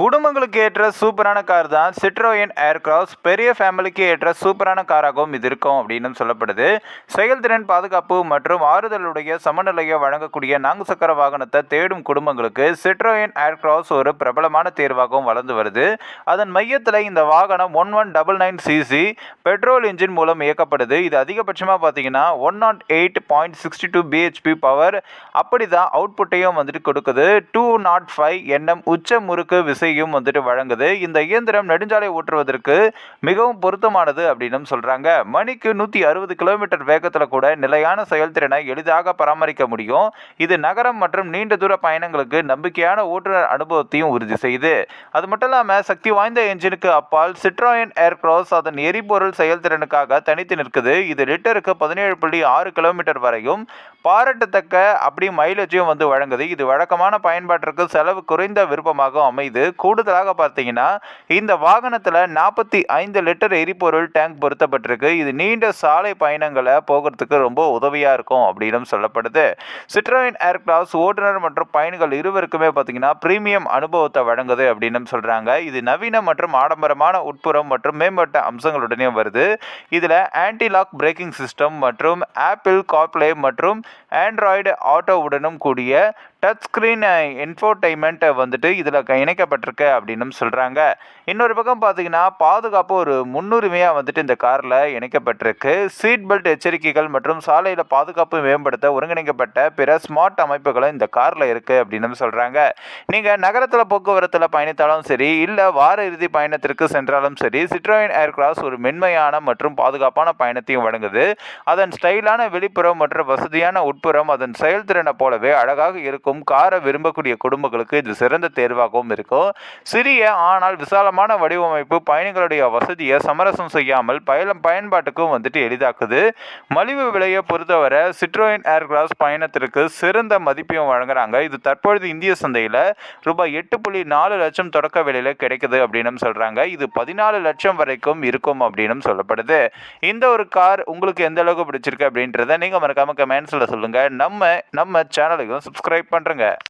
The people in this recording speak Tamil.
குடும்பங்களுக்கு ஏற்ற சூப்பரான கார் தான் சிட்ரோயன் ஏர்க்ராஸ் பெரிய ஃபேமிலிக்கு ஏற்ற சூப்பரான காராகவும் இது இருக்கும் அப்படின்னு சொல்லப்படுது. செயல்திறன் பாதுகாப்பு மற்றும் ஆறுதலுடைய சமநிலையை வழங்கக்கூடிய நான்கு சக்கர வாகனத்தை தேடும் குடும்பங்களுக்கு சிட்ரோயன் ஏர்க்ராஸ் ஒரு பிரபலமான தேர்வாகவும் வளர்ந்து வருது. அதன் மையத்தில் இந்த வாகனம் one one double nine cc petrol engine மூலம் இயக்கப்படுது. இது அதிகபட்சமாக பார்த்தீங்கன்னா one nought eight point sixty two PHP power அப்படி தான் அவுட்புட்டையும் வந்துட்டு கொடுக்குது. டூ நாட் ஃபைவ் என்எம் உச்ச முறுக்கு விசையும் வந்துட்டு வழங்குது. இந்த இயந்திரம் நெடுஞ்சாலை ஓட்டுவதற்கு மிகவும் பொருத்தமானது அப்படின்னு சொல்கிறாங்க மணிக்கு நூற்றி அறுபது கிலோமீட்டர் வேகத்தில் கூட நிலையான செயல்திறனை எளிதாக பராமரிக்க முடியும். இது நகரம் மற்றும் நீண்ட தூர பயணங்களுக்கு நம்பிக்கையான ஓட்டுநர் அனுபவத்தையும் உறுதி செய்யுது அது மட்டும் இல்லாமல் சக்தி வாய்ந்த என்ஜினுக்கு அப்பால் சிட்ராயன் ஏர்க்ராஸ் அதன் எரிபொருள் செயல்திறனுக்காக தனித்து நிற்குது. இது லிட்டருக்கு பதினேழு புள்ளி ஆறு கிலோமீட்டர் வரையும் பாராட்டத்தக்க அப்படி மைலேஜையும் வந்து வழங்குது. இது வழக்கமான பயன்பாட்டிற்கு செலவு குறைந்த விருப்பமாக அமைது. கூடுதலாக பார்த்தீங்கன்னா இந்த வாகனத்தில் நாற்பத்தி ஐந்து லிட்டர் எரிபொருள் டேங்க் பொருத்தப்பட்டிருக்கு. இது நீண்ட சாலை பயணங்களை போகிறதுக்கு ரொம்ப உதவியாக இருக்கும் அப்படின்னு சொல்லப்படுது. சிட்ரோயின் ஏர்கிராஃப்ட் ஓட்டுநர் மற்றும் பயணிகள் இருவருக்குமே பார்த்தீங்கன்னா பிரீமியம் அனுபவத்தை வழங்குது அப்படின்னு சொல்கிறாங்க இது நவீன மற்றும் ஆடம்பரமான உட்புறம் மற்றும் மேம்பட்ட அம்சங்களுடனே வருது. இதில் ஆன்டி லாக் பிரேக்கிங் சிஸ்டம் மற்றும் ஆப்பிள் கார்ப்ளே மற்றும் ஆண்ட்ராய்டு ஆட்டோவுடனும் கூடிய டச் ஸ்க்ரீன் இன்ஃபோடைன்மெண்ட் வந்துட்டு இதில் இணைக்கப்பட்டிருக்கு அப்படின்னு சொல்கிறாங்க இன்னொரு பக்கம் பார்த்தீங்கன்னா பாதுகாப்பு ஒரு முன்னுரிமையாக வந்துட்டு இந்த காரில் இணைக்கப்பட்டிருக்கு. சீட் பெல்ட் எச்சரிக்கைகள் மற்றும் சாலையில் பாதுகாப்பு மேம்படுத்த ஒருங்கிணைக்கப்பட்ட பிற ஸ்மார்ட் அமைப்புகளும் இந்த காரில் இருக்குது அப்படின்னு சொல்கிறாங்க நீங்கள் நகரத்தில் போக்குவரத்தில் பயணித்தாலும் சரி இல்லை வார இறுதி பயணத்திற்கு சென்றாலும் சரி சிட்ரோயின் ஏர்கிராஸ் ஒரு மென்மையான மற்றும் பாதுகாப்பான பயணத்தையும் வழங்குது. அதன் ஸ்டைலான வெளிப்புறம் மற்றும் வசதியான உட்புறம் அதன் செயல்திறனை போலவே அழகாக இருக்கும் காரை விரும்பக்கூடிய குடும்பங்களுக்கு இது சிறந்த தேர்வாகவும் இருக்கும். சிறிய ஆனால் விசாலமான வடிவமைப்பு பயணிகளுடைய வசதியை சமரசம் செய்யாமல் பயணம் பயன்பாட்டுக்கும் வந்துட்டு எளிதாக்குது. மலிவு விலையை பொறுத்தவரை சிட்ரோயின் ஏர்கிராஸ் பயணத்திற்கு சிறந்த மதிப்பையும் வழங்குறாங்க. இது தற்பொழுது இந்திய சந்தையில் ரூபாய் எட்டு புள்ளி நாலு லட்சம் தொடக்க விலையில் கிடைக்குது அப்படின்னு சொல்கிறாங்க இது பதினாலு லட்சம் வரைக்கும் இருக்கும் அப்படின்னு சொல்லப்படுது. இந்த ஒரு கார் உங்களுக்கு எந்த அளவுக்கு பிடிச்சிருக்கு அப்படின்றத நீங்கள் மறக்காம கமெண்ட்ஸில் சொல்லுங்கள் நம்ம நம்ம சேனலுக்கும் சப்ஸ்கிரைப் பண்ணுறேங்க